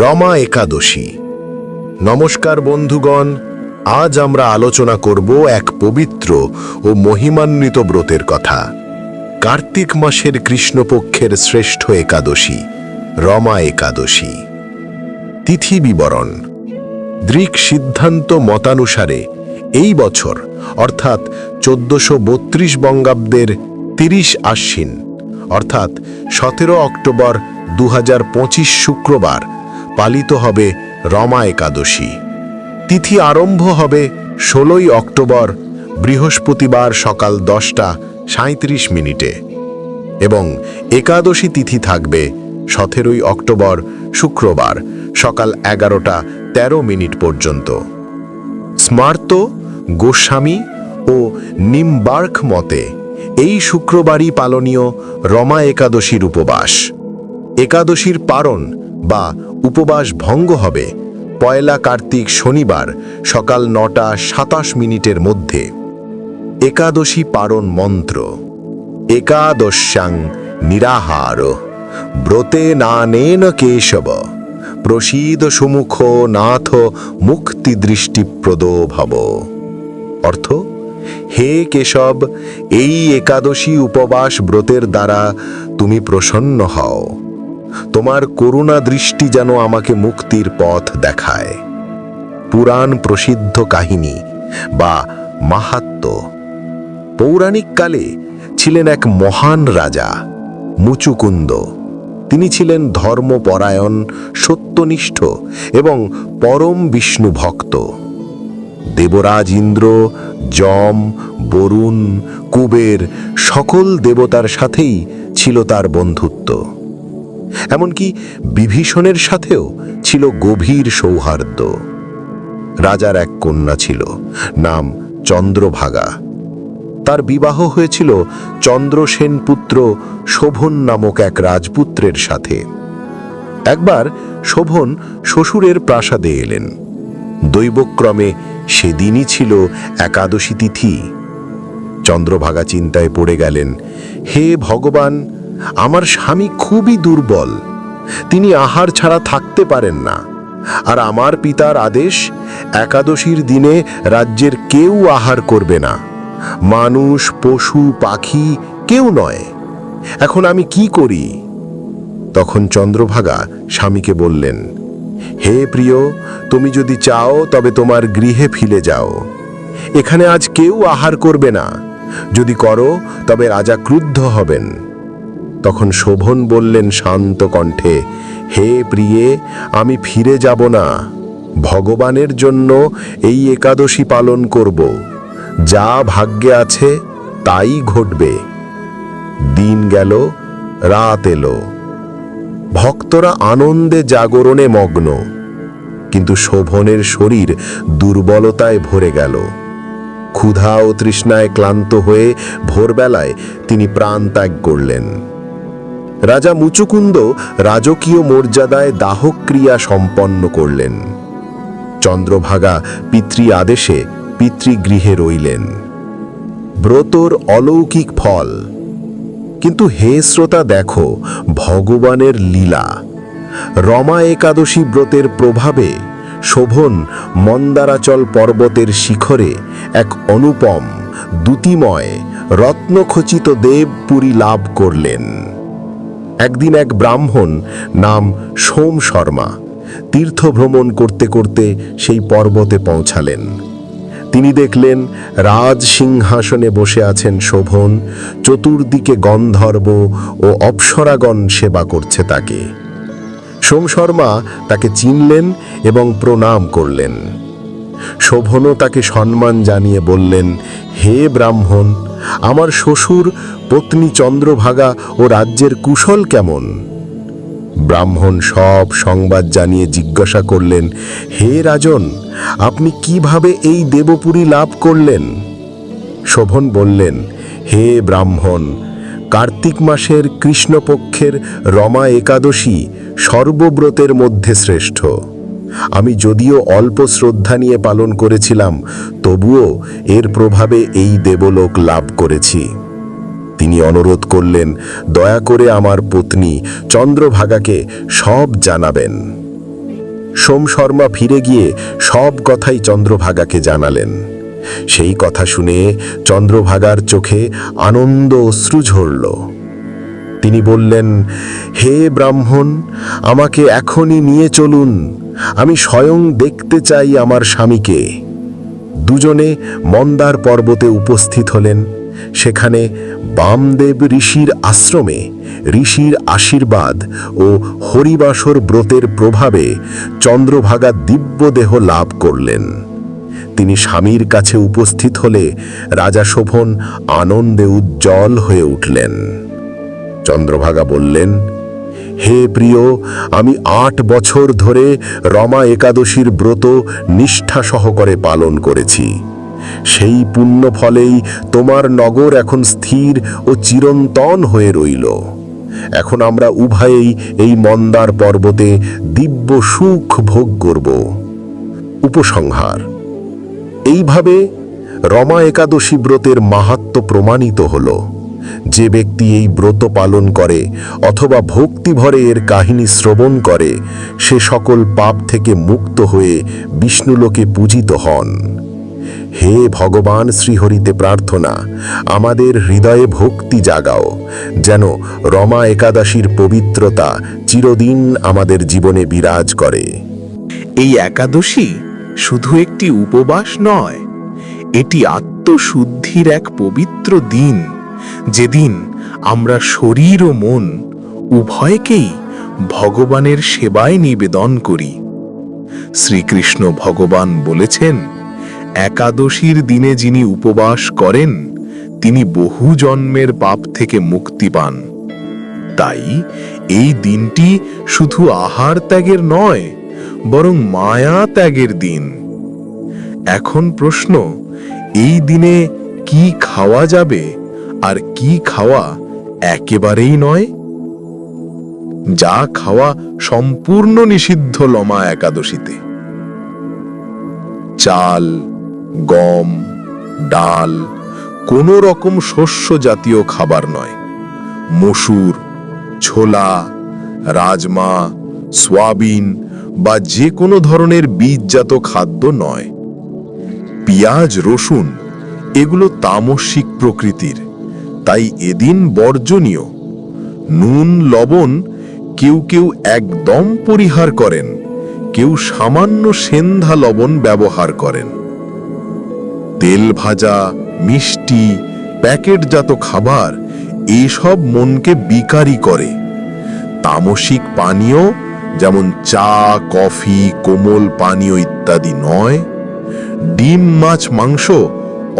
রমা একাদশী। নমস্কার বন্ধুগণ, আজ আমরা আলোচনা করব এক পবিত্র ও মহিমান্বিত ব্রতের কথা। কার্তিক মাসের কৃষ্ণপক্ষের শ্রেষ্ঠ একাদশী, রমা একাদশী। তিথি বিবরণ। দৃক সিদ্ধান্ত মতানুসারে এই বছর, অর্থাৎ চোদ্দশো বত্রিশ বঙ্গাব্দের তিরিশ আশ্বিন, অর্থাৎ সতেরো অক্টোবর দু হাজার পঁচিশ শুক্রবার পালিত হবে রমা একাদশী। তিথি আরম্ভ হবে ষোলোই অক্টোবর, বৃহস্পতিবার সকাল দশটা সাঁত্রিশ মিনিটে। এবং একাদশী তিথি থাকবে সতেরোই অক্টোবর, শুক্রবার, সকাল এগারোটা তেরো মিনিট পর্যন্ত। স্মার্ত, গোস্বামী ও নিমবার্ক মতে এই শুক্রবারই পালনীয় রমা একাদশীর উপবাস। একাদশীর পারণ বা উপবাস ভঙ্গ হবে। পয়লা কার্তিক শনিবার সকাল নটা সাতাশ মিনিটের মধ্যে। একাদশী পারণ মন্ত্র। একাদশ্যাং নিরাহার। ব্রতে নানেন কেশব। প্রসীদ সুমুখ নাথ মুক্তি মুক্তিদৃষ্টিপ্রদ ভব। অর্থ, হে কেশব, এই একাদশী উপবাস ব্রতের দ্বারা তুমি প্রসন্ন হও। তোমার করুণা দৃষ্টি যেন আমাকে মুক্তির পথ দেখায়। পুরাণ প্রসিদ্ধ কাহিনী বা মাহাত্ম্য পৌরাণিক কালে ছিলেন এক মহান রাজা, মুচুকুন্দ। তিনি ছিলেন ধর্মপরায়ণ, সত্যনিষ্ঠ এবং পরম বিষ্ণু ভক্ত। দেবরাজ ইন্দ্র, যম, বরুণ, কুবের সকল দেবতার সাথেই ছিল তার বন্ধুত্ব। এমনকি বিভীষণের সাথেও ছিল গভীর সৌহার্দ্য। রাজার এক কন্যা ছিল, নাম চন্দ্রভাগা। তার বিবাহ হয়েছিল চন্দ্রসেন পুত্র শোভন নামক এক রাজপুত্রের সাথে। একবার শোভন শ্বশুরের প্রাসাদে এলেন। দৈবক্রমে সেদিনই ছিল একাদশী তিথি। চন্দ্রভাগা চিন্তায় পড়ে গেলেন, হে ভগবান আমার স্বামী খুবই দুর্বল। তিনি আহার ছাড়া থাকতে পারেন না। আর আমার পিতার আদেশ, একাদশীর দিনে রাজ্যের কেউ আহার করবে না। মানুষ, পশু, পাখি কেউ নয়। এখন আমি কি করি? তখন চন্দ্রভাগা স্বামীকে বললেন, হে প্রিয়, তুমি যদি চাও তবে তোমার গৃহে ফিরে যাও। এখানে আজ কেউ আহার করবে না। যদি করো তবে রাজা ক্রুদ্ধ হবেন। তখন শোভন বললেন শান্ত কণ্ঠে, হে প্রিয়ে, আমি ফিরে যাব না। ভগবানের জন্য এই একাদশী পালন করব। যা ভাগ্যে আছে, তাই ঘটবে। দিন গেল, রাত এলো। ভক্তরা আনন্দে জাগরণে মগ্ন। কিন্তু শোভনের শরীর দুর্বলতায় ভরে গেল। ক্ষুধা ও তৃষ্ণায় ক্লান্ত হয়ে ভোরবেলায় তিনি প্রাণ ত্যাগ করলেন। রাজা মুচুকুন্দ রাজকীয় মর্যাদায় দাহক্রিয়া সম্পন্ন করলেন। চন্দ্রভাগা পিতৃ আদেশে পিতৃগৃহে রইলেন। ব্রতর অলৌকিক ফল। কিন্তু হে শ্রোতা দেখো, ভগবানের লীলা। রমা একাদশী ব্রতের প্রভাবে শোভন মন্দারাচল পর্বতের শিখরে এক অনুপম দ্যুতিময় রত্নখচিত দেবপুরী লাভ করলেন। একদিন এক ব্রাহ্মণ নাম সোম শর্মা তীর্থভ্রমণ করতে করতে সেই পর্বতে পৌঁছালেন। তিনি দেখলেন রাজ সিংহাসনে বসে আছেন শোভন, চতুর্দিকে গন্ধর্ব ও অপ্সরাগণ সেবা করছে তাকে। সোম শর্মা তাকে চিনলেন এবং প্রণাম করলেন। শোভনও তাকে সম্মান জানিয়ে বললেন, হে ব্রাহ্মণ আমার শ্বশুর, পত্নী চন্দ্রভাগা ও রাজ্যের কুশল কেমন? ব্রাহ্মণ সব সংবাদ জানিয়ে জিজ্ঞাসা করলেন, হে রাজন, আপনি কীভাবে এই দেবপুরী লাভ করলেন? শোভন বললেন, হে ব্রাহ্মণ, কার্তিক মাসের কৃষ্ণপক্ষের রমা একাদশী সর্বব্রতের মধ্যে শ্রেষ্ঠ। আমি যদিও অল্প শ্রদ্ধা নিয়ে পালন করেছিলাম, তবুও এর প্রভাবে এই দেবলোক লাভ করেছি। তিনি অনুরোধ করলেন, দয়া করে আমার পত্নী চন্দ্রভাগাকে সব জানাবেন। সোম শর্মা ফিরে গিয়ে সব কথাই চন্দ্রভাগাকে জানালেন। সেই কথা শুনে চন্দ্রভাগার চোখে আনন্দ অশ্রু ঝরল। তিনি বললেন, হে ব্রাহ্মণ, আমাকে এখনই নিয়ে চলুন। আমি স্বয়ং দেখতে চাই আমার স্বামীকে। দুজনে মন্দার পর্বতে উপস্থিত হলেন। সেখানে বামদেব ঋষির আশ্রমে ঋষির আশীর্বাদ ও হরিবাসর ব্রতের প্রভাবে চন্দ্রভাগা দিব্যদেহ লাভ করলেন। তিনি স্বামীর কাছে উপস্থিত হলে রাজা শোভন আনন্দে উজ্জ্বল হয়ে উঠলেন। চন্দ্রভাগা বললেন হে প্রিয়, আমি আট বছর ধরে রমা একাদশীর ব্রত নিষ্ঠা সহকারে পালন করেছি। সেই পুণ্য ফলেই তোমার নগর এখন স্থির ও চিরন্তন হয়ে রইল। এখন আমরা উভয়েই এই মন্দার পর্বতে দিব্য সুখ ভোগ করব। উপসংহার, এইভাবে রমা একাদশী ব্রতের মাহাত্ম প্রমাণিত হল। যে ব্যক্তি এই ব্রত পালন করে অথবা ভক্তিভরে এর কাহিনী শ্রবণ করে, সে সকল পাপ থেকে মুক্ত হয়ে বিষ্ণুলোকে পূজিত হন। হে ভগবান শ্রীহরিতে প্রার্থনা, আমাদের হৃদয়ে ভক্তি জাগাও, যেন রমা একাদশীর পবিত্রতা চিরদিন আমাদের জীবনে বিরাজ করে। এই একাদশী শুধু একটি উপবাস নয়, এটি আত্মশুদ্ধির এক পবিত্র দিন। যেদিন আমরা শরীর ও মন উভয়কেই ভগবানের সেবায় নিবেদন করি। শ্রীকৃষ্ণ ভগবান বলেছেন, একাদশীর দিনে যিনি উপবাস করেন, তিনি বহু জন্মের পাপ থেকে মুক্তি পান। তাই এই দিনটি শুধু আহার ত্যাগের নয়, বরং মায়া ত্যাগের দিন। এখন প্রশ্ন, এই দিনে কি খাওয়া যাবে? আর কি খাওয়া একেবারেই নয়? যা খাওয়া সম্পূর্ণ নিষিদ্ধ লমা একাদশীতে। চাল, গম, ডাল কোনো রকম শস্য জাতীয় খাবার নয়। মসুর, ছোলা, রাজমা, সোয়াবিন বা যে কোনো ধরনের বীজজাত খাদ্য নয়। পেঁয়াজ, রসুন এগুলো তামসিক প্রকৃতির। তাই এদিন বর্জনীয়। নুন, লবণ কেউ কেউ একদম পরিহার করেন, কেউ সামান্য সেন্ধা লবণ ব্যবহার করেন। তেল ভাজা, মিষ্টি, প্যাকেটজাত খাবার, এসব মনকে বিকারী করে। তামসিক পানীয়, যেমন চা, কফি, কোমল পানীয় ইত্যাদি নয়, ডিম, মাছ, মাংস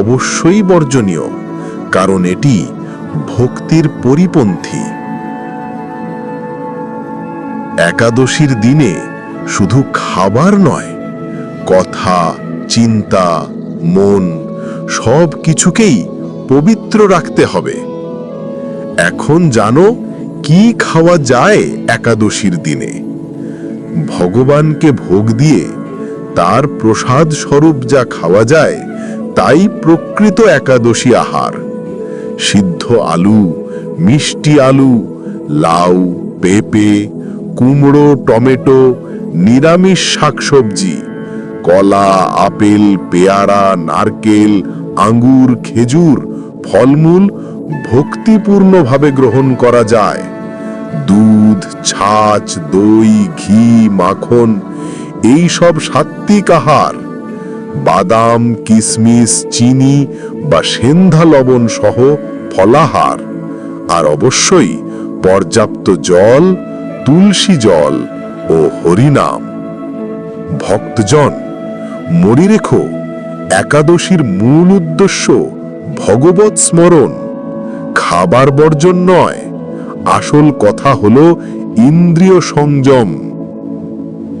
অবশ্যই বর্জনীয়। কারণ এটি ভক্তির পরিপন্থী। একাদশীর দিনে শুধু খাবার নয়, কথা, চিন্তা, মন সব কিছুকেই পবিত্র রাখতে হবে। এখন জানো কি খাওয়া যায় একাদশীর দিনে। ভগবানকে ভোগ দিয়ে তার প্রসাদ স্বরূপ যা খাওয়া যায়, তাই প্রকৃত একাদশী আহার। সিদ্ধ আলু, মিষ্টি আলু, লাউ, পেঁপে, কুমড়ো, টমেটো, নিরামিষ শাকসবজি, কলা, আপেল, পেয়ারা, নারকেল, আঙ্গুর, খেজুর, ফলমূল ভক্তিপূর্ণভাবে গ্রহণ করা যায়। দুধ, ছাঁচ, দই, ঘি, মাখন এই সব সাত্বিক আহার বাদাম কিশমিশ চিনি বা সেন্ধা লবণ সহ ফলাহার। আর অবশ্যই পর্যাপ্ত জল, তুলসী জল ও হরিনাম। ভক্তজন মরি রেখো, একাদশীর মূল উদ্দেশ্য ভগবত স্মরণ। খাবার বর্জন নয়, আসল কথা হলো ইন্দ্রিয় সংযম।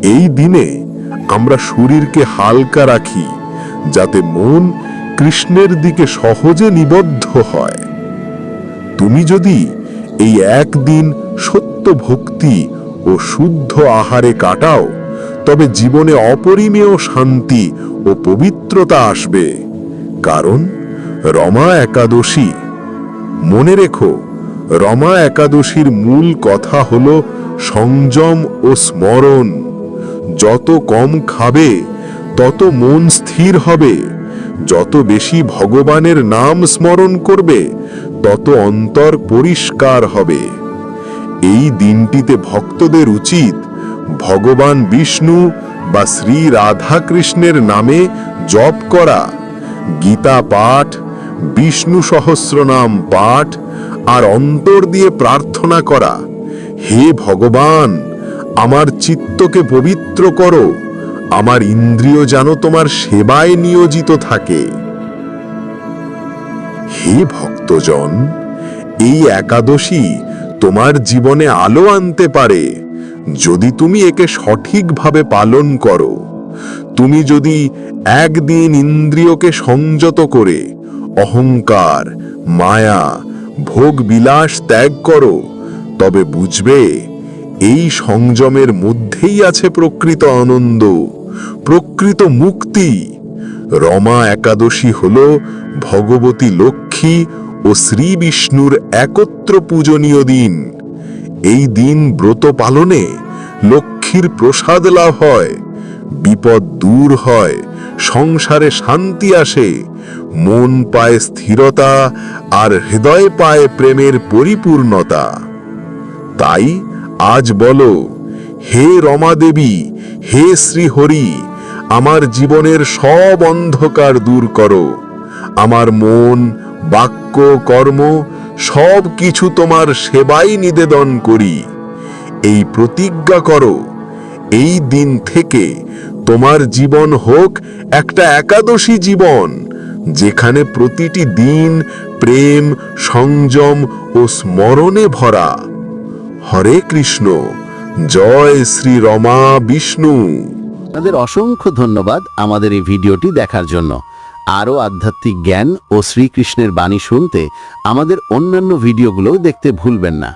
এই দিনে আমরা শরীরকে হালকা রাখি, যাতে মন কৃষ্ণের দিকে সহজে নিবদ্ধ হয়। তুমি যদি এই একদিন সত্য ভক্তি ও শুদ্ধ আহারে কাটাও, তবে জীবনে অপরিমেয় শান্তি ও পবিত্রতা আসবে। কারণ রমা একাদশী। মনে রেখো, রমা একাদশীর মূল কথা হল সংযম ও স্মরণ। যত কম খাবে, তত মন স্থির হবে। যত বেশি ভগবানের নাম স্মরণ করবে, তত অন্তর পরিষ্কার হবে। এই দিনটিতে ভক্তদের উচিত ভগবান বিষ্ণু বা শ্রী রাধা কৃষ্ণের নামে জপ করা। গীতা পাঠ, বিষ্ণু সহস্রনাম পাঠ আর অন্তর দিয়ে প্রার্থনা করা। হে ভগবান আমার চিত্তকে পবিত্র করো। আমার ইন্দ্রিয় যেন তোমার সেবায় নিয়োজিত থাকে। হে ভক্তজন, এই একাদশী তোমার জীবনে আলো আনতে পারে। যদি তুমি একে সঠিকভাবে পালন করো, তুমি যদি একদিন ইন্দ্রিয়কে সংযত করে, অহংকার, মায়া ভোগ বিলাস ত্যাগ করো, তবে বুঝবে এই সংযমের মধ্যেই আছে প্রকৃত আনন্দ, প্রকৃত মুক্তি। রমা একাদশী হল ভগবতী লক্ষ্মী ও শ্রী বিষ্ণুর একত্র পূজনীয় দিন। এই দিন ব্রত পালনে লক্ষ্মীর প্রসাদ লাভ হয়, বিপদ দূর হয়, সংসারে শান্তি আসে, মন পায় স্থিরতা আর হৃদয় পায় প্রেমের পরিপূর্ণতা। তাই আজ বলো, হে রমা দেবী, হে শ্রীহরি আমার জীবনের সব অন্ধকার দূর করো। আমার মন, বাক্য, কর্ম সব কিছু তোমার সেবাই নিবেদন করি। এই প্রতিজ্ঞা করো, এই দিন থেকে তোমার জীবন হোক একটা একাদশী জীবন, যেখানে প্রতিটি দিন প্রেম, সংযম ও স্মরণে ভরা। হরে কৃষ্ণ। জয় শ্রী রমা বিষ্ণু। আপনাদের অসংখ্য ধন্যবাদ আমাদের এই ভিডিওটি দেখার জন্য। আরও আধ্যাত্মিক জ্ঞান ও শ্রীকৃষ্ণের বাণী শুনতে আমাদের অন্যান্য ভিডিওগুলোও দেখতে ভুলবেন না।